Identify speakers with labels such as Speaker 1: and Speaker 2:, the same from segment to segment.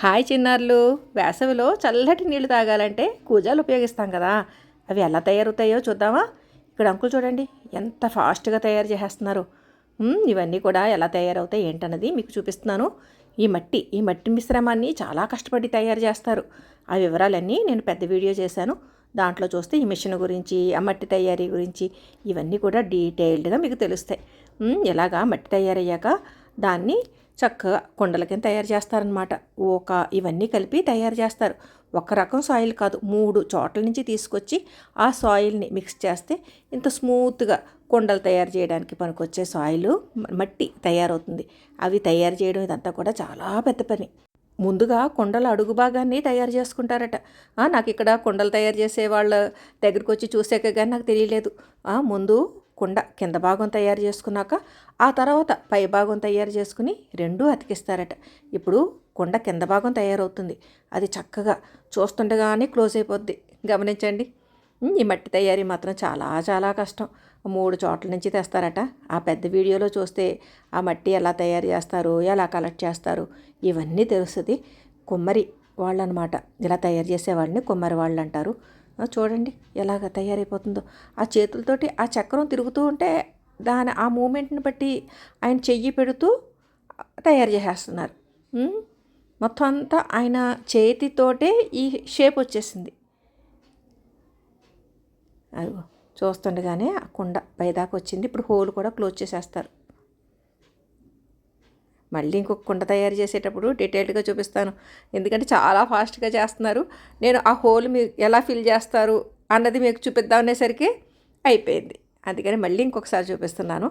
Speaker 1: Hi చిన్నారులు. వేసవిలో చల్లటి నీళ్ళు తాగాలంటే కూజాలు ఉపయోగిస్తాం కదా. అవి ఎలా తయారవుతాయో చూద్దామా? ఇక్కడ అంకుల్ చూడండి ఎంత ఫాస్ట్గా తయారు చేసేస్తున్నారు. ఇవన్నీ కూడా ఎలా తయారవుతాయి ఏంటన్నది మీకు చూపిస్తున్నాను. ఈ మట్టి ఈ మట్టి మిశ్రమాన్ని చాలా కష్టపడి తయారు చేస్తారు. ఆ వివరాలన్నీ నేను పెద్ద వీడియో చేశాను. దాంట్లో చూస్తే ఈ మిషన్ గురించి ఆ మట్టి తయారీ గురించి ఇవన్నీ కూడా డీటెయిల్డ్గా మీకు తెలుస్తాయి. ఇలాగా మట్టి తయారయ్యాక దాన్ని చక్కగా కుండల కింద తయారు చేస్తారనమాట ఒక ఇవన్నీ కలిపి తయారు చేస్తారు. ఒక రకం సాయిల్ కాదు మూడు చోట్ల నుంచి తీసుకొచ్చి ఆ సాయిల్ని మిక్స్ చేస్తే ఇంత స్మూత్గా కుండలు తయారు చేయడానికి పనికొచ్చే సాయిల్ మట్టి తయారవుతుంది. అవి తయారు చేయడం ఇదంతా కూడా చాలా పెద్ద పని. ముందుగా కుండల అడుగు భాగాన్ని తయారు చేసుకుంటారట. నాకు ఇక్కడ కుండలు తయారు చేసే వాళ్ళ దగ్గరికి వచ్చి చూసాక కానీ నాకు తెలియలేదు. ముందు కుండ కింద భాగం తయారు చేసుకున్నాక ఆ తర్వాత పై భాగం తయారు చేసుకుని రెండూ అతికిస్తారట. ఇప్పుడు కుండ కింద భాగం తయారవుతుంది. అది చక్కగా చూస్తుండగానే క్లోజ్ అయిపోద్ది. గమనించండి. ఈ మట్టి తయారీ మాత్రం చాలా చాలా కష్టం. మూడు చోట్ల నుంచి తెస్తారట. ఆ పెద్ద వీడియోలో చూస్తే ఆ మట్టి ఎలా తయారు చేస్తారు ఎలా కలెక్ట్ చేస్తారు ఇవన్నీ తెలుస్తుంది. కుమ్మరి వాళ్ళు అనమాట ఇలా తయారు చేసేవాళ్ళని కుమ్మరి వాళ్ళు అంటారు చూడండి ఎలాగ తయారైపోతుందో. ఆ చేతులతోటి ఆ చక్రం తిరుగుతూ ఉంటే దాని ఆ మూమెంట్ని బట్టి ఆయన చెయ్యి పెడుతూ తయారు చేసేస్తున్నారు. మొత్తం అంతా ఆయన చేతితోటే ఈ షేప్ వచ్చేసింది. అదిగో చూస్తుండగానే ఆ కుండ పైదాకా వచ్చింది. ఇప్పుడు హోల్ కూడా క్లోజ్ చేసేస్తారు. మళ్ళీ ఇంకొక కుండ తయారు చేసేటప్పుడు డీటెయిల్డ్గా చూపిస్తాను. ఎందుకంటే చాలా ఫాస్ట్గా చేస్తున్నారు. నేను ఆ హోల్ మీరు ఎలా ఫిల్ చేస్తారు అన్నది మీకు చూపిద్దాం అనేసరికి అయిపోయింది. అందుకని మళ్ళీ ఇంకొకసారి చూపిస్తున్నాను.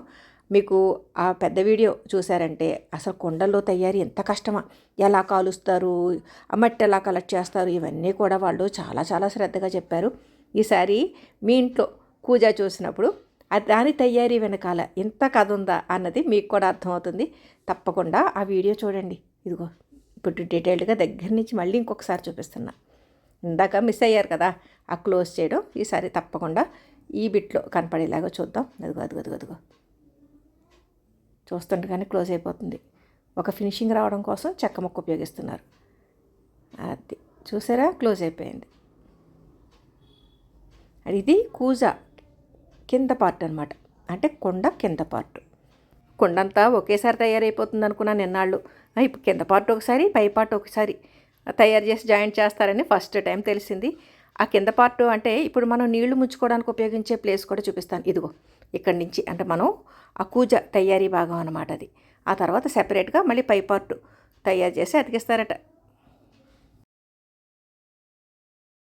Speaker 1: మీకు ఆ పెద్ద వీడియో చూసారంటే అసలు కుండల్లో తయారీ ఎంత కష్టమా? ఎలా కాలుస్తారు? ఆ మట్టి ఎలా కలెక్ట్ చేస్తారు? ఇవన్నీ కూడా వాళ్ళు చాలా చాలా శ్రద్ధగా చెప్పారు. ఈసారి మీ ఇంట్లో కూజ చూసినప్పుడు దాని తయారీ వెనకాల ఎంత కథ ఉందా అన్నది మీకు కూడా అర్థమవుతుంది. తప్పకుండా ఆ వీడియో చూడండి. ఇదిగో ఇప్పుడు డీటెయిల్డ్గా దగ్గర నుంచి మళ్ళీ ఇంకొకసారి చూపిస్తున్నా. ఇందాక మిస్ అయ్యారు కదా ఆ క్లోజ్ చేయడం. ఈసారి తప్పకుండా ఈ బిట్లో కనపడేలాగా చూద్దాం. అదిగో అదిగో అదిగో అదిగో. చూస్తుండగానే క్లోజ్ అయిపోతుంది. ఒక ఫినిషింగ్ రావడం కోసం చెక్క ముక్క ఉపయోగిస్తున్నారు. అది చూసారా? క్లోజ్ అయిపోయింది. అది ఇది కూజా. కింద పార్ట్ అనమాట అంటే కొండ కింద పార్ట్ కొండంతా ఒకేసారి తయారైపోతుంది అనుకున్నాను నిన్నాళ్ళు ఇప్పుడు కింద పార్ట్ ఒకసారి పై పార్ట్ ఒకసారి తయారు చేసి జాయింట్ చేస్తారని ఫస్ట్ టైం తెలిసింది. ఆ కింద పార్ట్ అంటే ఇప్పుడు మనం నీళ్ళు ముంచుకోవడానికి ఉపయోగించే ప్లేస్ కూడా చూపిస్తాను. ఇదిగో ఇక్కడి నుంచి అంటే మనం ఆ కూజ తయారీ భాగం అనమాట అది. ఆ తర్వాత సెపరేట్గా మళ్ళీ పై పార్ట్ తయారు చేసి అతికిస్తారట.